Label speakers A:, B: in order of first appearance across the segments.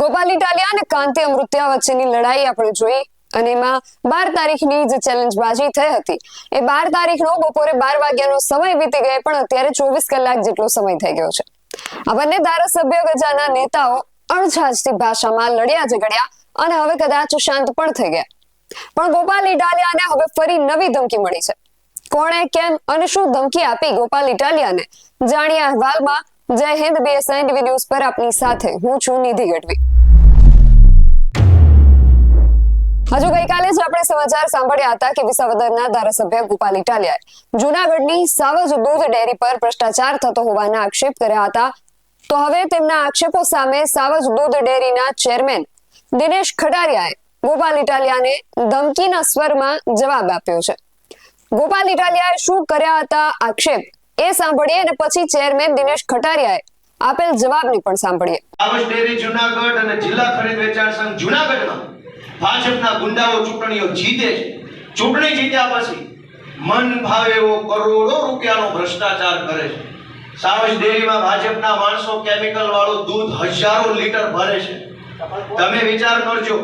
A: ગોપાલ ઇટાલિયા અને કાંતિ અમૃત્યા વચ્ચેની લડાઈ આપણે જોઈ અને એમાં બાર તારીખની જે ચેલેન્જ બાજી થઈ હતી. એ બાર તારીખનો બપોરે બાર વાગ્યાનો સમય વીતી ગયો પણ અત્યારે ચોવીસ કલાક જેટલો સમય થઈ ગયો છે. આ બંને ધારાસભ્ય ગજાના નેતાઓ અણછાજતી ભાષામાં લડ્યા ઝઘડ્યા અને હવે કદાચ શાંત પણ થઈ ગયા. પણ ગોપાલ ઇટાલિયાને હવે ફરી નવી ધમકી મળી છે. કોણે, કેમ અને શું ધમકી આપી ગોપાલ ઇટાલિયાને? જાણીએ અહેવાલમાં જય હિન્દ બીએસઆઈ ટીવી પર આપની સાથે હું છું નિધિ ગઢવી. હજુ ગઈકાલે જ આપણે સમાચાર સાંભળ્યા હતા કે વિસાવદરના ધારાસભ્ય ગોપાલ ઇટાલિયાએ જુનાગઢની સાવજ દૂધ ડેરી પર ભ્રષ્ટાચાર થતો હોવાના આક્ષેપ કર્યા હતા. તો હવે તેમના આક્ષેપો સામે સાવજ દૂધ ડેરીના ચેરમેન દિનેશ ખટારિયાએ ગોપાલ ઇટાલિયાને ધમકીના સ્વરમાં જવાબ આપ્યો છે. ગોપાલ ઇટાલિયાએ શું કર્યા હતા આક્ષેપ? એ સાંભળીએ અને પછી ચેરમેન દિનેશ ખટારિયાએ આપેલ જવાબની પણ સાંભળીએ.
B: આવશ ડેરી જુનાગઢ અને જિલ્લા ખરીદ વેચાણ સંઘ જુનાગઢમાં ભાજપના ગુંડાઓ ચૂંટણીઓ જીતે છે. ચૂંટણી જીત્યા પછી મન ભાવે એવો કરોડો રૂપિયાનો ભ્રષ્ટાચાર કરે છે. સાવજ ડેરીમાં ભાજપના માણસો કેમિકલ વાળું દૂધ હજારો લીટર ભરે છે. તમે વિચાર કરજો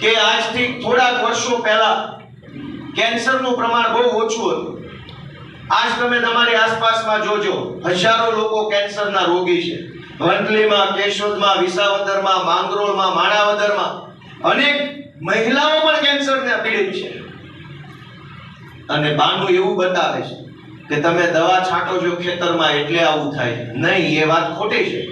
B: કે આજથી થોડાક વર્ષો પહેલા કેન્સરનું પ્રમાણ બહુ ઓછું હતું. આજ તમે તમારી આસપાસમાં જોજો, હજારો લોકો કેન્સરના રોગી છે. વંટલીમાં કેશોદમાં, વિસાવદરમાં, માંગરોળમાં, માણાવદરમાં અનેક મહિલાઓ પણ કેન્સરને પીડિત છે. અને બાનું એવું બતાવે છે કે તમે દવા છાંટો છો ખેતરમાં એટલે આવું થાય. નહીં, એ વાત ખોટી છે.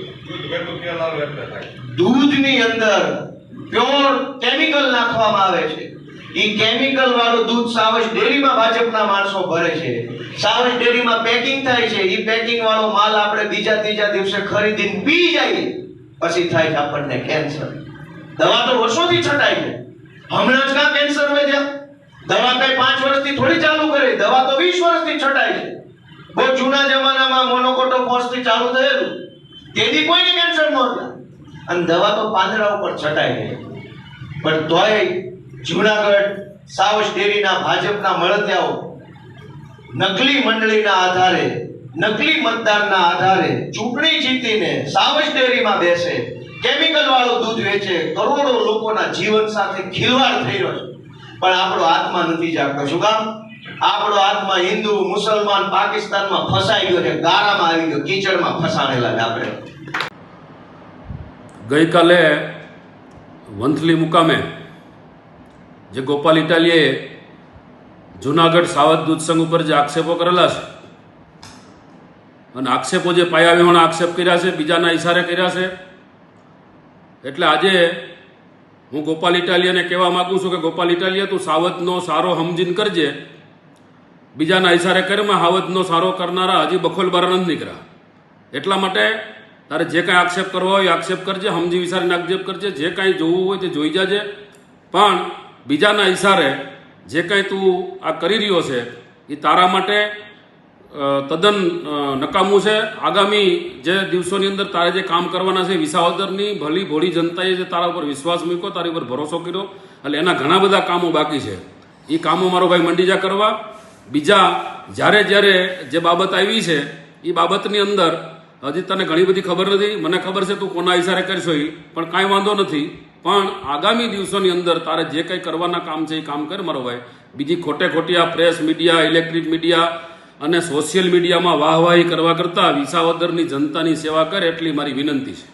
B: દૂધની અંદર પ્યોર કેમિકલ નાખવામાં આવે છે. એ કેમિકલ વાળું દૂધ સાવજ ડેરીમાં ભાજપના માણસો ભરે છે. સાવજ ડેરીમાં પેકિંગ થાય છે. એ પેકિંગ વાળો માલ આપણે બીજા ત્રીજા દિવસે ખરીદીને પી જાય. પછી થાય છે આપણને કેન્સર દવા તો વર્ષોથી છટાય છે. હમણાં જ કાં કેન્સર વધ્યા દવા કઈ પાંચ વર્ષથી થોડી ચાલુ કરી. દવા તો વીસ વર્ષથી છટાય છે. બહુ જૂના જમાનામાં મોનોકોટો ફોર્સથી ચાલુ થયેલું. તેથી કોઈને કેન્સર નહોતા અને દવા તો પાંદડા ઉપર છટાઈ ગઈ પણ તોય જુનાગઢ સાવજ ડેરીના, ભાજપના મળતિયાઓ નકલી મંડળીના આધારે, નકલી મતદારના આધારે ચૂંટણી જીતીને સાવજ ડેરીમાં બેસે. કેમિકલ વાળું દૂધ વેચે, કરોડો લોકોના જીવન સાથે ખિલવાડ થઈ રહ્યો છે. પણ આપણો આત્મા નથી જાગતો. શું કામ? આપણો આત્મા હિન્દુ, મુસલમાન, પાકિસ્તાનમાં ફસાઈ ગયો છે. ગારામાં આવી ગયો. કીચડમાં ફસાણેલા છે આપણે.
C: ગઈકાલે વંથલી મુકામે જે ગોપાલ ઇટાલીએ જુનાગઢ સાવધ દૂધ સંઘ ઉપર જે આક્ષેપો કરેલા છે, અને આક્ષેપો જે પાયા વિહોણા આક્ષેપ કર્યા છે, બીજાના ઈશારે કર્યા છે, એટલે આજે હું ગોપાલ ઇટાલિયાને કહેવા માગું છું કે ગોપાલ ઇટાલિયા, તું સાવધનો સારો હમજીન કરજે, બીજાના ઈશારે કરમાં સાવધનો સારો કરનારા હજી બખોલ બાર નથી નીકળ્યા. એટલા માટે તારે જે કાંઈ આક્ષેપ કરવો હોય આક્ષેપ કરજે સમજી વિચારીને આક્ષેપ કરજે, જે કાંઈ જોવું હોય તે જોઈ જાજે. પણ બીજાના ઈશારે જે કાંઈ તું આ કરી રહ્યો છે એ તારા માટે તદ્દન નકામું છે. આગામી જે દિવસોની અંદર તારે જે કામ કરવાના છે, વિસાવદરની ભલી ભોળી જનતાએ જે તારા ઉપર વિશ્વાસ મૂક્યો, તારી ઉપર ભરોસો કર્યો, એટલે એના ઘણા બધા કામો બાકી છે. એ કામો મારો ભાઈ મંડીજા કરવા. બીજા, જ્યારે જ્યારે જે બાબત આવી છે એ બાબતની અંદર, હજી તને ઘણી બધી ખબર નથી. મને ખબર છે તું કોના ઇશારે કરશો એ પણ કાંઈ વાંધો નથી. પણ આગામી દિવસોની અંદર તારે જે કંઈ કરવાના કામ છે એ કામ કર મારો ભાઈ. બીજી ખોટે ખોટી પ્રેસ મીડિયા, ઇલેક્ટ્રિક મીડિયા અને સોશિયલ મીડિયામાં વાહવાહી કરવા કરતાં વિસાવદરની જનતાની સેવા કર એટલી મારી વિનંતી છે.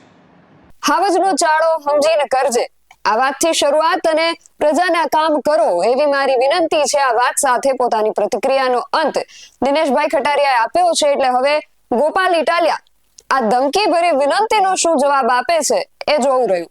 A: હાવજનો ચાળો સમજીને કરજે. આ વાતથી શરૂઆત અને પ્રજાના કામ કરો એવી મારી વિનંતી છે. આ વાત સાથે પોતાની પ્રતિક્રિયાનો અંત દિનેશભાઈ ખટારિયાએ આપ્યો છે એટલે હવે ગોપાલ ઇટાલિયા આ ધમકી ભરી વિનંતીનો શું જવાબ આપે છે એ જોવું રહ્યું.